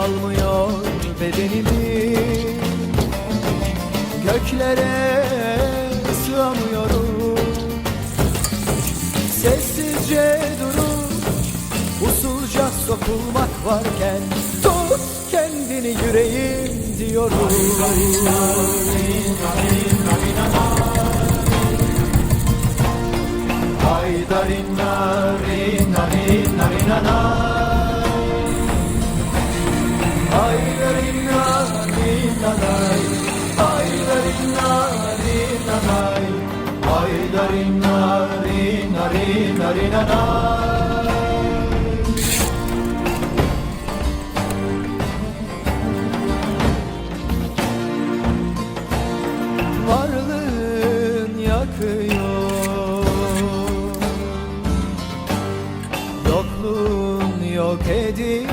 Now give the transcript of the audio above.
almıyor bedenimi Göklere sığamıyorum Sessizce durup usulca sokulmak varken Tut kendini yüreğim diyorum Ay darina rina rina rina na Varlığın yakıyor. Yokluğun yok ediyor.